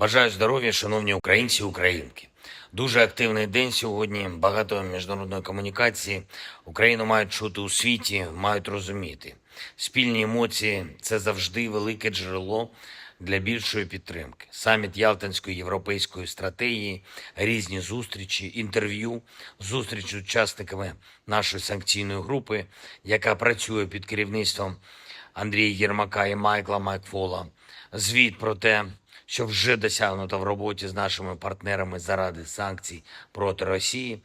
Бажаю здоров'я, шановні українці і українки. Дуже активний день сьогодні. Багато міжнародної комунікації. Україну мають чути у світі, мають розуміти. Спільні емоції це завжди велике джерело для більшої підтримки. Саміт Ялтинської європейської стратегії, різні зустрічі, інтерв'ю, зустріч з учасниками нашої санкційної групи, яка працює під керівництвом Андрія Єрмака і Майкла Майкфола. Звіт про те, що вже досягнуто в роботі з нашими партнерами заради санкцій проти Росії,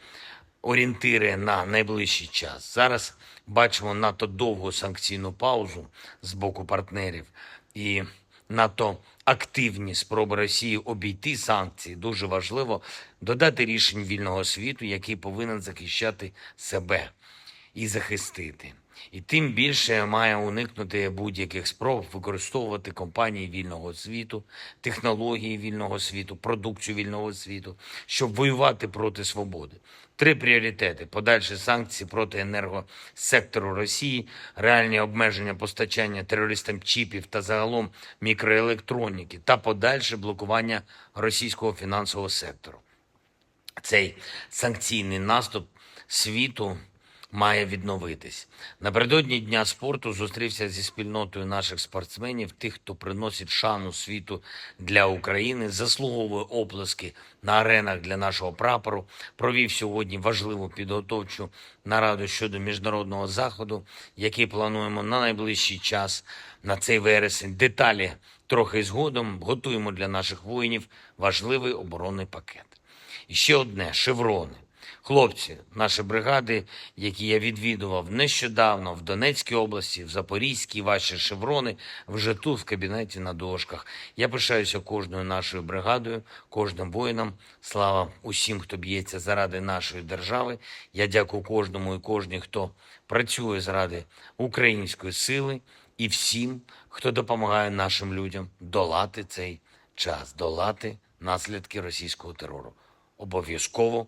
орієнтири на найближчий час. Зараз бачимо надто довгу санкційну паузу з боку партнерів і надто активні спроби Росії обійти санкції. Дуже важливо додати рішень вільного світу, який повинен захищати себе і захистити. І тим більше має уникнути будь-яких спроб використовувати компанії вільного світу, технології вільного світу, продукцію вільного світу, щоб воювати проти свободи. Три пріоритети: подальші санкції проти енергосектору Росії, реальні обмеження постачання терористам чіпів та загалом мікроелектроніки, та подальше блокування російського фінансового сектору. Цей санкційний наступ світу має відновитись. Напередодні дня спорту зустрівся зі спільнотою наших спортсменів, тих, хто приносить шану світу для України, заслуговує оплески на аренах для нашого прапору. Провів сьогодні важливу підготовчу нараду щодо міжнародного заходу, який плануємо на найближчий час на цей вересень. Деталі трохи згодом готуємо для наших воїнів важливий оборонний пакет. І ще одне шеврони. Хлопці, наші бригади, які я відвідував нещодавно в Донецькій області, в Запорізькій, ваші шеврони вже тут, в кабінеті на дошках. Я пишаюся кожною нашою бригадою, кожним воїнам. Слава усім, хто б'ється заради нашої держави. Я дякую кожному і кожній, хто працює заради української сили, і всім, хто допомагає нашим людям долати цей час, долати наслідки російського терору. Обов'язково